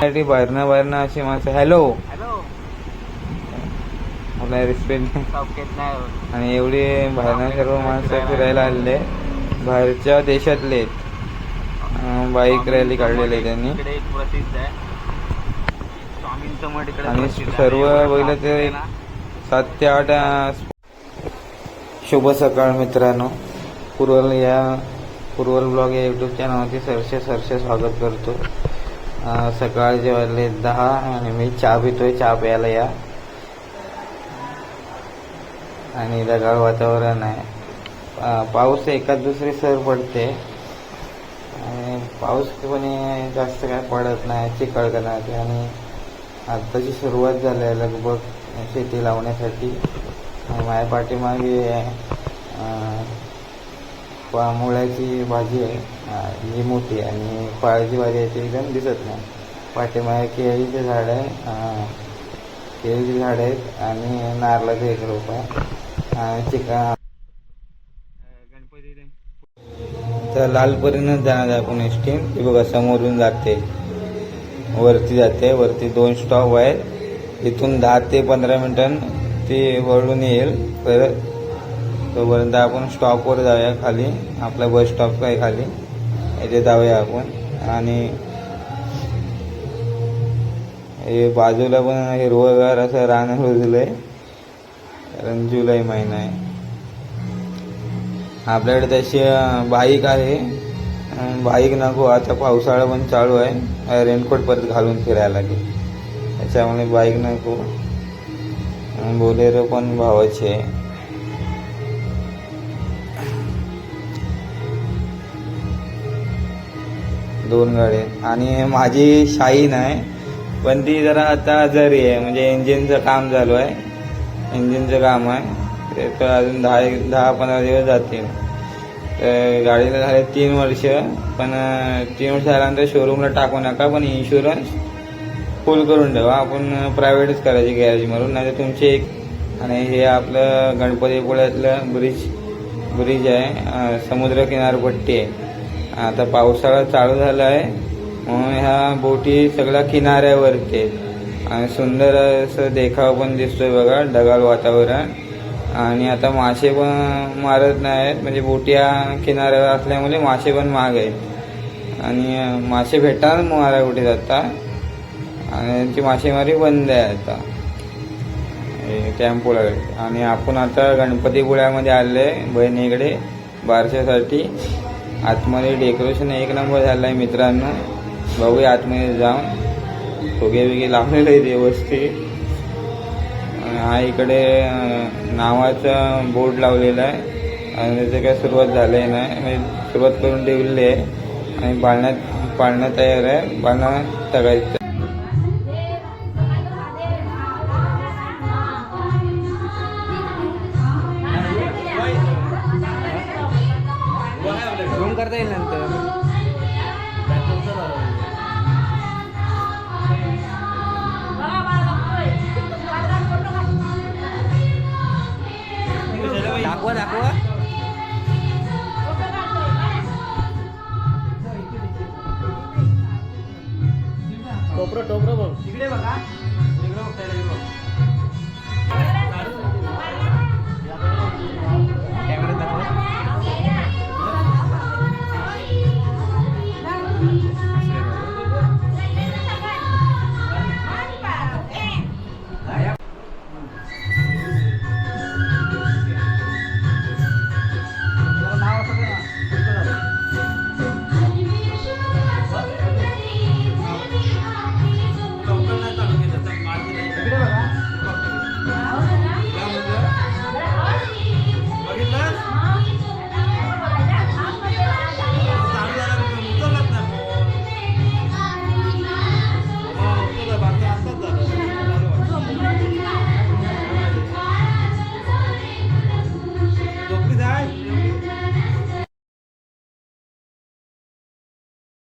साठी बाहेरनं बाहेरनं अशी माणसं हॅलो मला रिस्पेक्ट आणि एवढी बाहेरनं सर्व माणसं फिरायला आलेले. बाहेरच्या देशातले. बाईक रॅली काढलेली त्यांनी. आणि. सर्व बैल ते सात ते आठ शुभ सकाळ मित्रांनो. पूर्वल या पूर्वल ब्लॉग या यूट्यूब चॅनलवरती सरसे सरसे स्वागत करतो. सकाळचे वाजले दहा आणि मी चहा पितोय चहा प्यायला या. आणि ढगाळ वातावरण आहे. पाऊस एकाच दुसरी सर पडते. आणि पाऊस पण जास्त काय पडत नाही चिखल करण्यात आणि आत्ताची सुरुवात झाली आहे लगभग शेती लावण्यासाठी. माझ्या पाठीमागे पा- मुळ्याची भाजी आहे. ही मोठी आणि फळाची भाजी आहे ती एकदम दिसत नाही. पाठीमागे केळीचे झाड आहे. केळीची झाड आहेत आणि नारळाचं एक रोप आहे. चिकन. तर लालपरीनंच जाणार आहे आपण एस टी. ती बघा समोरून जाते. वरती जाते. वरती दोन स्टॉप आहेत. इथून दहा ते पंधरा मिनिटां ती वळून येईल. परत तोपर्यंत आपण स्टॉपवर जाऊया खाली. आपला बस स्टॉप आहे खाली. इथे जाऊया आपण. आणि हे बाजूला पण हिरवगार असं रान आहे कारण जुलै महिना आहे. आपल्याकडे तशी बाईक आहे. बाईक नको. आता पावसाळा पण चालू आहे. रेनकोट परत घालून फिरायला लागेल. त्याच्यामुळे बाईक नको. बोलेरो पण भावाची आहे. दोन गाड्या आणि माझी शाईन आहे पण ती जरा आता आजारी आहे म्हणजे इंजिनचं काम चालू आहे. इंजिनचं काम आहे. ते तर अजून दहा एक दहा पंधरा दिवस जातील. तर गाडीला झाले तीन वर्ष पण तीन वर्ष झाल्यानंतर शोरूमला टाकू नका पण इन्शुरन्स फुल करून ठेवा. आपण प्रायव्हेटच करायची गॅरेज मारून नाही तुमचे एक आणि हे आपलं गणपतीपुळ्यातलं ब्रिज ब्रिज आहे समुद्र किनारपट्टी आहे. आता पावसाळा चालू झाला आहे म्हणून ह्या बोटी सगळ्या किनाऱ्यावरती. आहेत आणि सुंदर असं देखाव पण दिसतोय बघा ढगाळ वातावरण. आणि आता मासे पण मारत नाहीत. म्हणजे बोटी या किनाऱ्यावर असल्यामुळे मासे पण महाग आहेत. आणि मासे भेटणार मारा कुठे जातात आणि त्यांची मासेमारी बंद आहे आता. टॅम्पोला आणि आपण आता गणपतीपुळ्यामध्ये आले बहिणीकडे बारशासाठी. आतमध्ये डेकोरेशन एक नंबर झालं आहे मित्रांनो. बघूया आतमध्ये जाऊन. फुगे बिगे लावलेले व्यवस्थित. आणि हा इकडे नावाचा बोर्ड लावलेला आहे. आणि त्याचं काय सुरुवात झाली नाही म्हणजे सुरुवात करून ठेवलेली आहे. आणि बाळण्यात पाळणं तयार आहे. बाळणं तगायचं. करता येईल नंतर. दाखवा दाखवा. टोपरं टोपरं बघ. तिकडे बघा. इकडे बघ त्याला इकडे बघ.